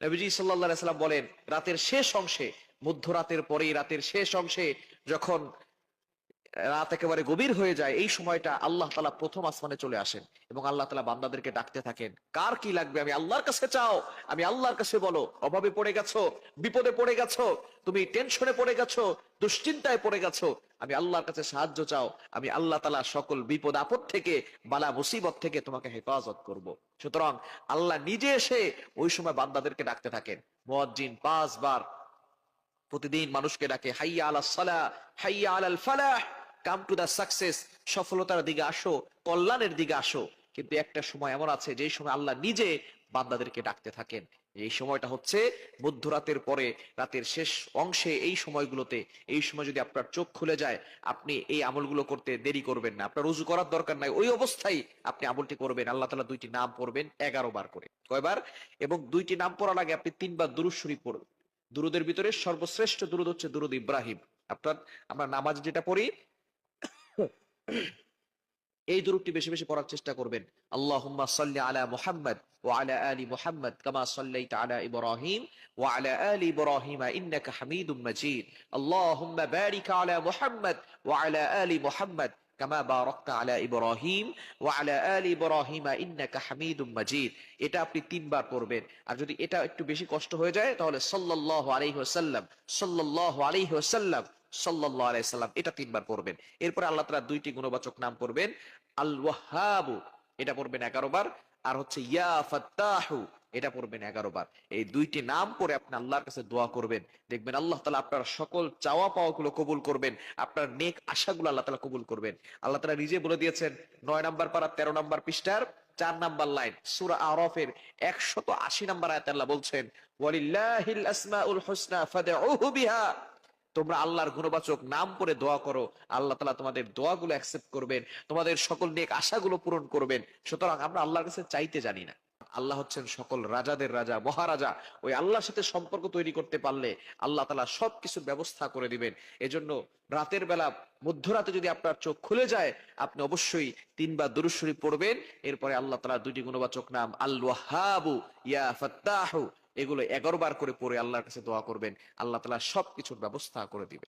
নবীজি সাল্লাহ সাল্লাম বলেন রাতের শেষ অংশে মধ্যরাতের পরেই রাতের শেষ অংশে যখন রাত একেবারে গভীর হয়ে যায়, এই সময়টা আল্লাহ তালা প্রথম আসমানে চলে আসেন এবং আল্লাহ তালা বান্দাদেরকে ডাকতে থাকেন। কার কি লাগবে? আমি আল্লাহর কাছে চাও, আমি আল্লাহর কাছে বলো, অভাবে পড়ে গেছো, বিপদে পড়ে গেছো, তুমি টেনশনে পড়ে গেছো, দুশ্চিন্তায় পড়ে গেছো, আমি আল্লাহর কাছে সাহায্য চাও, আমি আল্লাহ তালা সকল বিপদ, আপদ থেকে, বালা, মুসিবত থেকে তোমাকে হেফাজত করব। সুতরাং আল্লাহ নিজে এসে ওই সময় বান্দাদেরকে ডাকতে থাকেন। মুয়াজ্জিন পাঁচবার প্রতিদিন মানুষকে ডাকে, হাইয়া আলা সালা হাইয়া আলাল ফালাহ কাম টু দা সাকসেস সফলতার দিকে আসো, কল্যাণের দিকে আসো। কিন্তু একটা সময় এমন আছে যে সময় আল্লাহ নিজে বান্দাদেরকে ডাকতে থাকেন। এই সময়টা হচ্ছে মধ্যরাতের পরে, রাতের শেষ অংশে এই সময়গুলোতে। এই সময় যদি আপনার চোখ খুলে যায়, আপনি এই আমলগুলো করতে দেরি করবেন না। আপনার রুজু করার দরকার নাই, ওই অবস্থায় আপনি আমলটি করবেন। আল্লাহ তালা দুইটি নাম পড়বেন, এগারো বার করে। কয়বার? এবং দুইটি নাম পড়ার আগে আপনি তিনবার দুরুদ শরীফ পড়বেন দুরুদের ভিতরে সর্বশ্রেষ্ঠ দুরুদ হচ্ছে দুরুদ ইব্রাহিম। আপনার, আমরা নামাজ যেটা পড়ি এই দুরুদটি বেশি বেশি পড়ার চেষ্টা করবেন। আল্লাহুম্মা সাল্লি আলা মুহাম্মদ ওয়া আলা আলি মুহাম্মদ কামা সাল্লাইতা আলা ইব্রাহিম ওয়া আলা আলি ইব্রাহিম ইন্নাকা হামিদুম মাজিদ। আল্লাহুম্মা বারিক আলা মুহাম্মদ ওয়া আলা আলি মুহাম্মদ কামা বারাকতা আলা ইব্রাহিম ওয়া আলা আলি ইব্রাহিম ইন্নাকা হামিদুম মাজিদ। এটা আপনি তিনবার পড়বেন। আর যদি এটা একটু বেশি কষ্ট হয়ে যায়, তাহলে সাল্লাল্লাহু আলাইহি ওয়াসাল্লাম, সাল্লাল্লাহু আলাইহি ওয়াসাল্লাম সাল্লাম, এটা তিনবার পড়বেন। এরপরে আল্লাহ তালা দুইটি গুণবাচক নাম পড়বেন আল ওয়াহাবু এটা পড়বেন 11 বার, আর হচ্ছে ইয়া এটা পড়বেন 11 বার। এই দুইটি নাম পড়ে আপনি আল্লাহর কাছে দোয়া করবেন। দেখবেন আল্লাহ তাআলা আপনার সকল চাওয়া পাওয়া গুলো কবুল করবেন, আপনার নেক আশাগুলো আল্লাহ তালা কবুল করবেন। আল্লাহ তাআলা নিজে বলে দিয়েছেন, নয় নাম্বার পারা 13 নাম্বার পৃষ্ঠার চার নাম্বার লাইন, সূরা আরাফের 180 নাম্বার আয়াতে আল্লাহ বলছেন, ওয়ালিল্লাহিল আসমাউল হুসনা ফাদউহু বিহা। তোমরা আল্লাহর গুণবাচক নাম করে দোয়া করো, আল্লাহ তালা তোমাদের দোয়াগুলো অ্যাকসেপ্ট করবেন, তোমাদের সকল নেক আশাগুলো পূরণ করবেন। সুতরাং আমরা আল্লাহর কাছে চাইতে জানি না। আল্লাহ হচ্ছেন সকল রাজাদের রাজা, মহারাজা। ওই আল্লাহর সাথে সম্পর্ক তৈরি করতে পারলে আল্লাহ তালা সবকিছুর ব্যবস্থা করে দিবেন। এজন্য রাতের বেলা, মধ্যরাতে যদি আপনার চোখ খুলে যায়, আপনি অবশ্যই তিনবার দুরুশ্বরী পড়বেন। এরপরে আল্লাহ তালা দুইটি গুণবাচক নাম আল্লাহাবু ইয়া ফাত্তাহু এগুলো এগারো বার করে পড়ে আল্লাহর কাছে দোয়া করবেন, আল্লাহ তালা সব কিছুর ব্যবস্থা করে দিবেন।